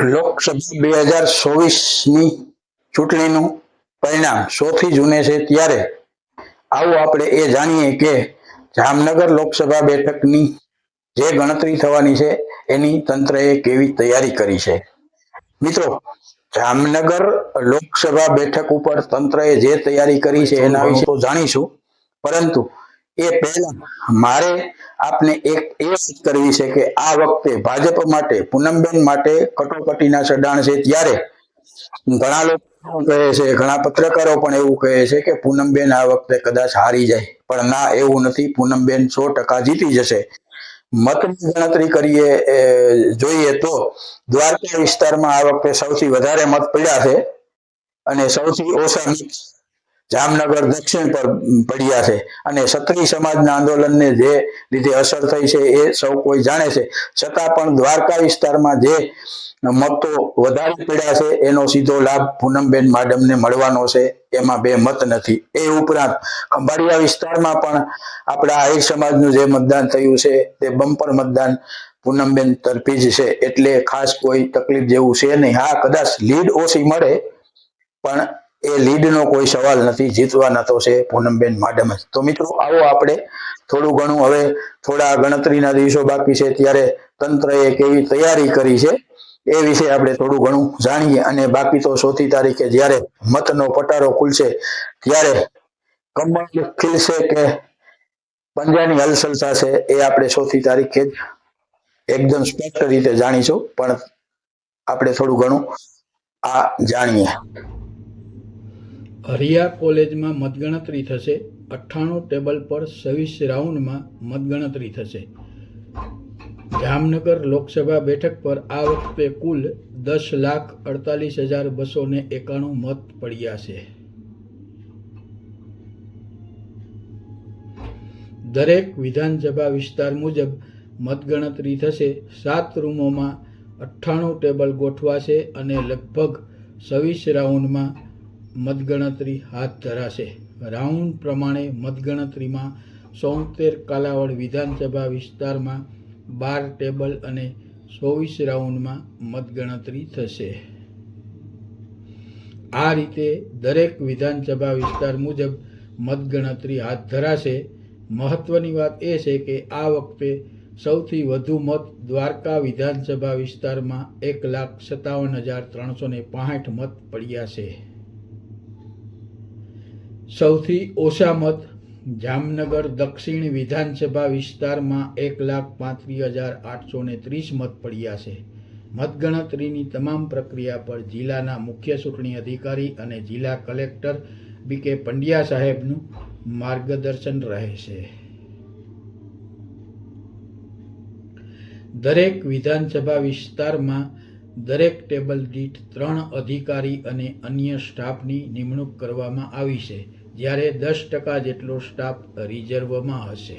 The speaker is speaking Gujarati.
લોકસભા બે હજાર ચોવીસની ચૂંટણીનું પરિણામ સોથી જૂને છે ત્યારે. આવો આપણે એ જાણીએ કે જામનગર લોકસભા બેઠકની જે ગણતરી થવાની છે, એની તંત્રએ કેવી તૈયારી કરી છે. મિત્રો, જામનગર લોકસભા બેઠક ઉપર તંત્રએ જે તૈયારી કરી છે એના વિશે જાણીશું. પરંતુ એ પહેલા મારે આપને એક એ કરવી છે કે આ વખતે ભાજપ માટે, પૂનમબેન માટે કટોકટીના ચડાણ છે ત્યારે. ઘણા લોકો કહે છે, ઘણા પત્રકારો પણ એવું કહે છે કે પૂનમબેન આ વખતે કદાચ હારી જાય. પણ ના, એવું નથી. પૂનમબેન સો ટકા જીતી જશે. મતની ગણતરી કરીએ જોઈએ તો દ્વારકા વિસ્તારમાં આ વખતે સૌથી વધારે મત પડ્યા છે. અને સૌથી ઓછા જામનગર દક્ષિણ પર પડ્યા છે. અને ક્ષત્રિય સમાજના આંદોલનને જે રીતે અસર થઈ છે એ સૌ કોઈ જાણે છે. છતાં પણ દ્વારકા વિસ્તારમાં જે મતો વધારે પડ્યા છે, એનો સીધો લાભ પૂનમબેન માડમને મળવાનો છે. એમાં બે મત નથી. એ ઉપરાંત ખંભાળિયા વિસ્તારમાં પણ આપણા આહિર સમાજનું જે મતદાન થયું છે, તે બમ્પર મતદાન પૂનમબેન તરફી જ છે. એટલે ખાસ કોઈ તકલીફ જેવું છે નહીં. હા, કદાચ લીડ ઓછી મળે, પણ એ લીડનો કોઈ સવાલ નથી, જીતવાના તો છે પૂનમબેન માડમ જ. તો મિત્રો, આવો આપણે થોડું ઘણું હવે થોડા ગણતરીના દિવસો બાકી છે, ત્યારે તંત્રએ કેવી તૈયારી કરી છે, એ વિશે આપણે થોડું ઘણું જાણીએ. અને બાકી તો ચોથી તારીખે જ્યારે મતનો પટારો ખુલશે, ત્યારે કમળ ખીલશે કે પંજાની હલચલ થશે, એ આપણે ચોથી તારીખે જ એકદમ સ્પષ્ટ રીતે જાણીશું. પણ આપણે થોડું ઘણું આ જાણીએ. હરિયા કોલેજમાં મતગણતરી થશે. અઠ્ઠાણું ટેબલ પર છવ્વીસ રાઉન્ડમાં મતગણતરી થશે. જામનગર લોકસભા બેઠક પર આ વખતે કુલ દસ લાખ અડતાલીસ હજાર બસો ને એકાણું મત પડ્યા છે. દરેક વિધાનસભા વિસ્તાર મુજબ મતગણતરી થશે. સાત રૂમોમાં અઠ્ઠાણું ટેબલ ગોઠવાશે અને લગભગ છવ્વીસ રાઉન્ડમાં મતગણતરી હાથ ધરાશે. રાઉન્ડ પ્રમાણે મતગણતરીમાં સોતેર કાલાવડ વિધાનસભા વિસ્તારમાં બાર ટેબલ અને ચોવીસ રાઉન્ડમાં મતગણતરી થશે. આ રીતે દરેક વિધાનસભા વિસ્તાર મુજબ મતગણતરી હાથ ધરાશે. મહત્વની વાત એ છે કે આ વખતે સૌથી વધુ મત દ્વારકા વિધાનસભા વિસ્તારમાં એક લાખ સત્તાવન હજાર ત્રણસો ને પાંઠ મત પડ્યા છે. સૌથી ઓછા મત જામનગર દક્ષિણ વિધાનસભા વિસ્તારમાં એક લાખ પાંત્રીસ હજાર આઠસો ને ત્રીસ મત પડ્યા છે. મતગણતરીની તમામ પ્રક્રિયા પર જિલ્લાના મુખ્ય ચૂંટણી અધિકારી અને જિલ્લા કલેક્ટર બી કે પંડ્યા સાહેબનું માર્ગદર્શન રહેશે દરેક વિધાનસભા વિસ્તારમાં દરેક ટેબલ દીઠ ત્રણ અધિકારી અને અન્ય સ્ટાફની નિમણૂક કરવામાં આવી છે. જ્યારે દસ ટકા જેટલો સ્ટાફ રિઝર્વમાં હશે.